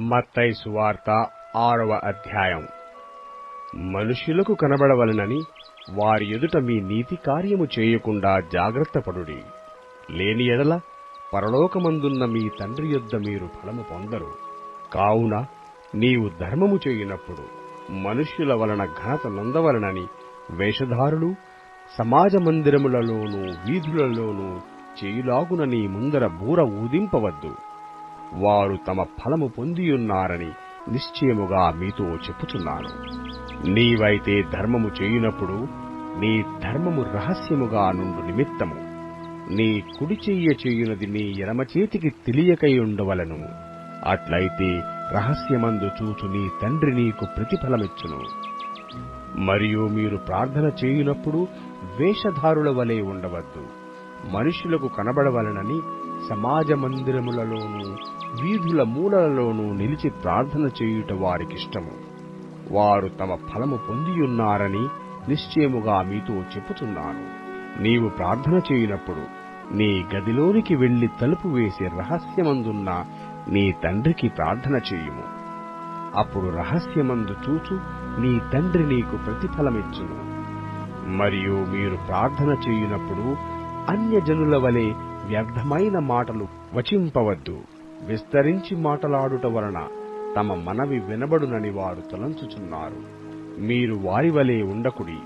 మత్తై సువార్త ఆరవ అధ్యాయం. మనుషులకు కనబడవలనని వారి ఎదుట మీ నీతి కార్యము చేయకుండా జాగ్రత్తపడుడి లేని ఎడల పరలోకమందున్న మీ తండ్రి యొద్ద మీరు ఫలము పొందరు. కావున నీవు ధర్మము చేయునప్పుడు మనుష్యుల వలన ఘనత నొందవలనని వేషధారులు సమాజ మందిరములలోనూ వీధులలోనూ చేయులాగున నీ ముందర బూర ఊదింపవద్దు. వారు తమ ఫలము పొందియున్నారని నిశ్చయముగా మీతో చెప్పుచున్నాను. నీవైతే ధర్మము చేయునప్పుడు నీ ధర్మము రహస్యముగా నుండు నిమిత్తము. నీ కుడి చెయ్య చేయునది నీ ఎడమ చేతికి తెలియకై ఉండవలను. అట్లయితే రహస్యమందు చూచు నీ తండ్రి నీకు ప్రతిఫలమిచ్చును. మరియు మీరు ప్రార్థన చేయునప్పుడు వేషధారుల వలె ఉండవద్దు. మనుషులకు కనబడవలనని సమాజ మందిరములలోనూ వీధుల మూలలలోనూ నిలిచి ప్రార్థన చేయుట వారికిష్టము. వారు తమ ఫలము పొందియున్నారని నిశ్చయముగా మీతో చెప్పుచున్నాను. నీవు ప్రార్థన చేయునప్పుడు నీ గదిలోనికి వెళ్ళి తలుపు వేసి రహస్యమందున్న నీ తండ్రికి ప్రార్థన చేయుము. అప్పుడు రహస్యమందు చూచు నీ తండ్రి నీకు ప్రతిఫలమిచ్చును. మరియు మీరు ప్రార్థన చేయునప్పుడు అన్యజనుల వలె వ్యర్థమైన మాటలు వచింపవద్దు. విస్తరించి మాటలాడుట వలన తమ మనవి వినబడునని వారు తలంచుచున్నారు. మీరు వారి వలె ఉండకుడి.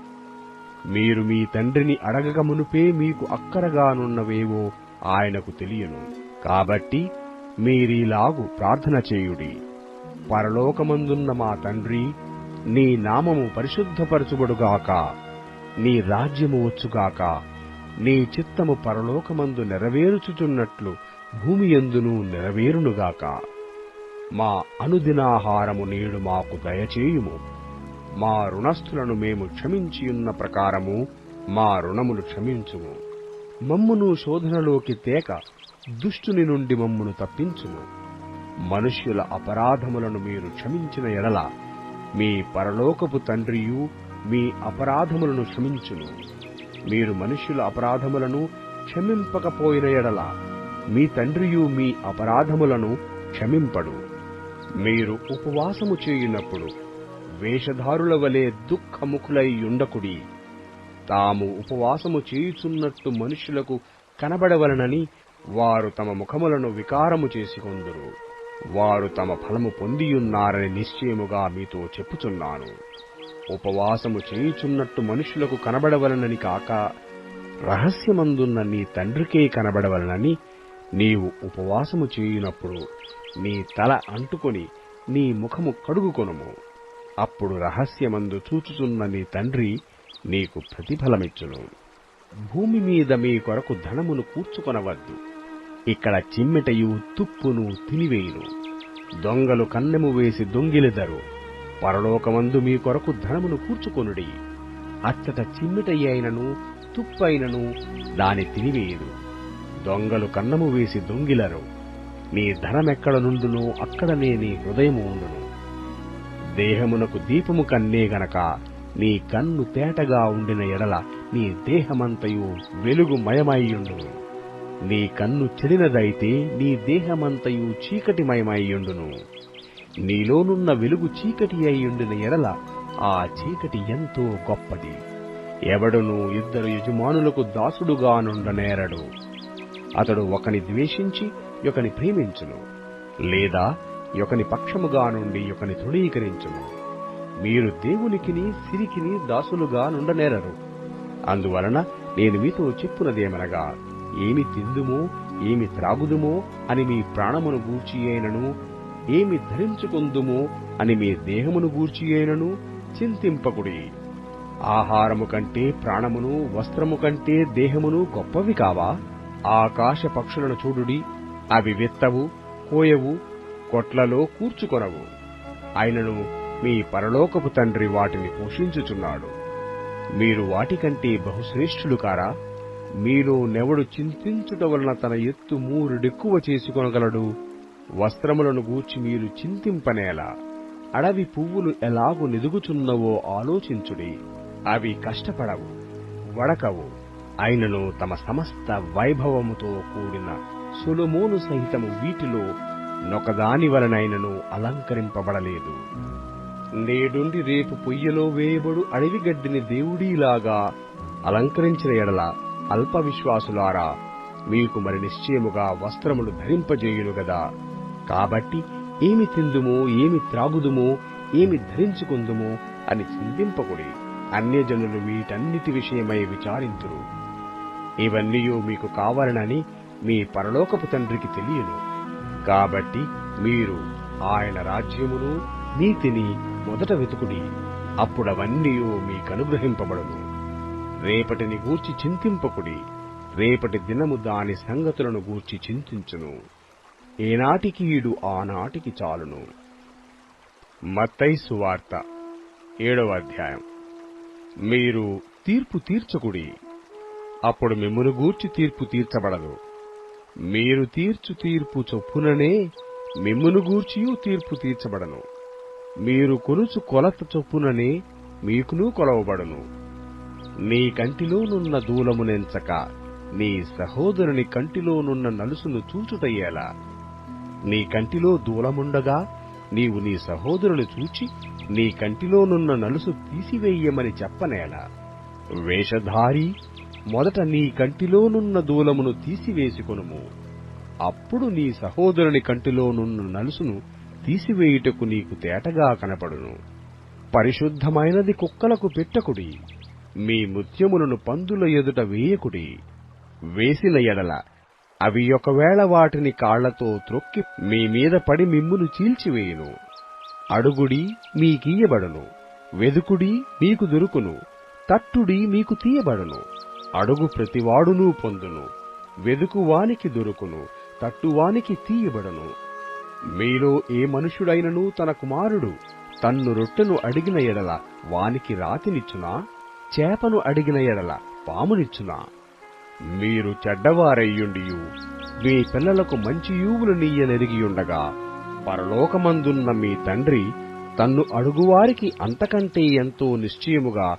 మీరు మీ తండ్రిని అడగక మునుపే మీకు అక్కరగానున్నవేవో ఆయనకు తెలియను. కాబట్టి మీరీలాగు ప్రార్థన చేయుడి. పరలోకమందున్న మా తండ్రి నీ నామము పరిశుద్ధపరచుబడుగాక నీ రాజ్యము వచ్చుగాక నీ చిత్తము పరలోకమందు నెరవేరుచుచున్నట్లు భూమి ఎందునూ నెరవేరునుగాక. మా అనుదినాహారము నేడు మాకు దయచేయుము. మా రుణస్థులను మేము క్షమించియున్న ప్రకారము మా రుణములు క్షమించుము. మమ్మును శోధనలోకి తేక దుష్టుని నుండి మమ్మును తప్పించుము. మనుష్యుల అపరాధములను మీరు క్షమించిన ఎడల మీ పరలోకపు తండ్రియు మీ అపరాధములను క్షమించును. మీరు మనుష్యుల అపరాధములను క్షమింపకపోయిన ఎడల మీ తండ్రియు మీ అపరాధములను క్షమింపడు. మీరు ఉపవాసము చేయునప్పుడు వేషధారుల వలె దుఃఖముఖులై ఉండకుడి తాము ఉపవాసము చేయుచున్నట్టు మనుష్యులకు కనబడవలనని వారు తమ ముఖములను వికారము చేసుకొందురు. వారు తమ ఫలము పొందియున్నారని నిశ్చయముగా మీతో చెప్పుచున్నాను. ఉపవాసము చేయుచున్నట్టు మనుషులకు కనబడవలనని కాక రహస్యమందున్న నీ తండ్రికే కనబడవలనని నీవు ఉపవాసము చేయునప్పుడు నీ తల అంటుకొని నీ ముఖము కడుగుకొనుము. అప్పుడు రహస్యమందు చూచుచున్న నీ తండ్రి నీకు ప్రతిఫలమిచ్చును. భూమి మీద మీ కొరకు ధనమును కూర్చుకొనవద్దు. ఇక్కడ చిమ్మెటయు తుప్పును తినివేయును. దొంగలు కన్నెము వేసి దొంగిలిదరు. పరలోకమందు మీ కొరకు ధనమును కూర్చుకొనుడి. అచ్చట చిమ్మిటయ్యైనను తుప్పైనను దాని తినివేయదు దొంగలు కన్నము వేసి దొంగిలరు. నీ ధనమెక్కడ నుండునో అక్కడనే నీ హృదయము ఉండును. దేహమునకు దీపము కన్నే గనక నీ కన్ను తేటగా ఉండిన ఎడల నీ దేహమంతయు వెలుగుమయమయ్యుండును. నీ కన్ను చెడినదైతే నీ దేహమంతయు చీకటిమయమయ్యుండును. నీలోనున్న వెలుగు చీకటి అయ్యుండిన ఎడల ఆ చీకటి ఎంతో గొప్పది. ఎవడును ఇద్దరు యజమానులకు దాసుడుగా నుండనేరడు. అతడు ఒకని ద్వేషించి యొకని ప్రేమించును లేదా యొకని పక్షముగా నుండి యొకని తృణీకరించును. మీరు దేవునికిని సిరికిని దాసులుగా నుండనేరరు. అందువలన నేను మీతో చెప్పునదేమనగా ఏమి తిందుమో ఏమి త్రాగుదుమో అని మీ ప్రాణమును గూర్చి అయినను ఏమి ధరించుకుందుము అని మీ దేహమును గూర్చియేనను చింతింపకుడి. ఆహారము కంటే ప్రాణమును వస్త్రము కంటే దేహమును గొప్పవి కావా? ఆకాశ పక్షులను చూడుడి అవి విత్తవు కోయవు కొట్లలో కూర్చుకొనవు. అయినను మీ పరలోకపు తండ్రి వాటిని పోషించుచున్నాడు. మీరు వాటికంటే బహుశ్రేష్ఠులు కారా? మీలో నెవడు చింతించుట వలన తన ఎత్తు మూరుడెక్కువ చేసుకొనగలడు? వస్త్రములను గూర్చి మీరు చింతింపనేలా. అడవి పువ్వులు ఎలాగు నిదుగుచున్నవో ఆలోచించుడి. అవి కష్టపడవు వడకవు. అయినను తమ సమస్త వైభవముతో కూడిన సొలొమోను సహితము వీటిలో నొకదాని వలనైనను అలంకరింపబడలేదు. నేడుండి రేపు పొయ్యలో వేయబడు అడవి గడ్డిని దేవుడీలాగా అలంకరించిన ఎడల అల్ప విశ్వాసులారా మీకు మరి నిశ్చయముగా వస్త్రములు ధరింపజేయును గదా. కాబట్టి ఏమి తిందుమో ఏమి త్రాగుదుమో ఏమి ధరించుకుందుమో అని చింతింపకుడి అన్యజనులు వీటన్నిటి విషయమై విచారింతురు. ఇవన్నీ మీకు కావాలనని మీ పరలోకపు తండ్రికి తెలియను. కాబట్టి మీరు ఆయన రాజ్యమును నీతిని మొదట వెతుకుడి. అప్పుడవన్నీ మీకనుగ్రహింపబడును. రేపటిని గూర్చి చింతింపకుడి. రేపటి దినము దాని సంగతులను గూర్చి చింతించును. ఏనాటికి ఈడు ఆనాటికి చాలును. మత్తయి సువార్త ఏడవ అధ్యాయం. మీరు తీర్పు తీర్చకుడి. అప్పుడు మిమ్మును గూర్చి తీర్పు తీర్చబడదు. మీరు తీర్చు తీర్పు చొప్పుననే మిమ్మును గూర్చియు తీర్పు తీర్చబడను. మీరు కొనుచు కొలత చొప్పుననే మీకును కొలవబడును. నీ కంటిలోనున్న దూలమునెంచక నీ సహోదరుని కంటిలోనున్న నలుసును చూచుటయ్యేలా నీ కంటిలో దూలముండగా నీవు నీ సహోదరుని చూచి నీ కంటిలోనున్న నలుసు తీసివేయమని చెప్పనేలా. వేషధారి మొదట నీ కంటిలోనున్న దూలమును తీసివేసుకొనుము. అప్పుడు నీ సహోదరుని కంటిలోనున్న నలుసును తీసివేయుటకు నీకు తేటగా కనపడును. పరిశుద్ధమైనది కుక్కలకు పెట్టకుడి మీ ముత్యములను పందుల ఎదుట వేయకుడి. వేసిన ఎడల అవి ఒకవేళ వాటిని కాళ్ళతో త్రొక్కి మీ మీద పడి మిమ్మును చీల్చివేయును. అడుగుడి మీకీయబడును. వెదుకుడి మీకు దొరుకును. తట్టుడి మీకు తీయబడును. అడుగు ప్రతివాడును పొందును. వెదుకువానికి దొరుకును. తట్టువానికి తీయబడును. మీలో ఏ మనుషుడైనను తన కుమారుడు తన్ను రొట్టెను అడిగిన ఎడల వానికి రాతినిచ్చునా? చేపను అడిగిన ఎడల పామునిచ్చునా? మీరు చెడ్డవారయ్యుండియు. మీ పిల్లలకు మంచి యూవులు నీయనెరిగియుండగా పరలోకమందున్న మీ తండ్రి తన్ను అడుగువారికి అంతకంటే ఎంతో నిశ్చయముగా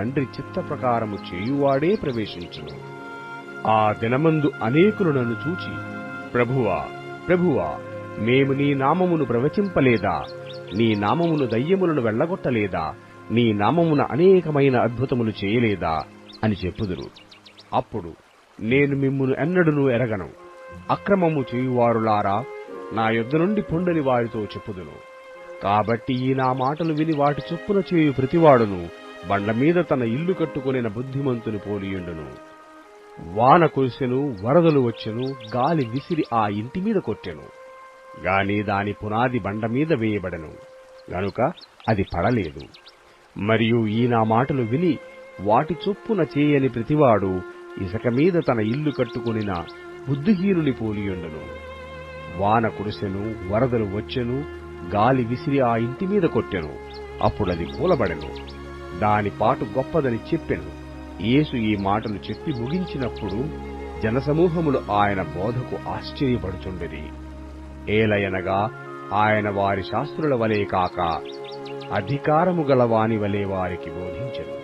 తండ్రి చిత్త ప్రకారము చేయువాడే ప్రవేశించును. ఆ దినమందు అనేకులు నన్ను చూచి ప్రభువా ప్రభువా మేము నీ నామమును ప్రవచింపలేదా? నీ నామమును దయ్యములను వెళ్ళగొట్టలేదా? నీ నామమున అనేకమైన అద్భుతములు చేయలేదా అని చెప్పుదురు. అప్పుడు నేను మిమ్మును ఎన్నడును ఎరగను. అక్రమము చేయువారులారా నా యొద్ద నుండి పొండని వారితో చెప్పుదును. కాబట్టి ఈ నా మాటలు విని వాటి చొప్పున చేయు ప్రతివాడును బండ మీద తన ఇల్లు కట్టుకొనిన బుద్ధిమంతుని పోలియుండును వాన కురిసెను వరదలు వచ్చెను గాలి విసిరి ఆ ఇంటి మీద కొట్టెను. గాని దాని పునాది బండ మీద వేయబడెను. గనుక అది పడలేదు. మరియు ఈ నా మాటలు విని వాటి చొప్పున చేయని ప్రతివాడు ఇసక మీద తన ఇల్లు కట్టుకొనిన బుద్ధిహీనుని పోలియుండును వాన కురిసెను వరదలు వచ్చెను గాలి విసిరి ఆ ఇంటి మీద కొట్టెను. అప్పుడది కూలబడెను దాని పాటు గొప్పదని చెప్పెను. యేసు ఈ మాటలు చెప్పి ముగించినప్పుడు జనసమూహములు ఆయన బోధకు ఆశ్చర్యపడుచుండిరి. ఏలయనగా ఆయన వారి శాస్త్రుల వలె కాక అధికారము గల వాని వలె వారికి బోధించను.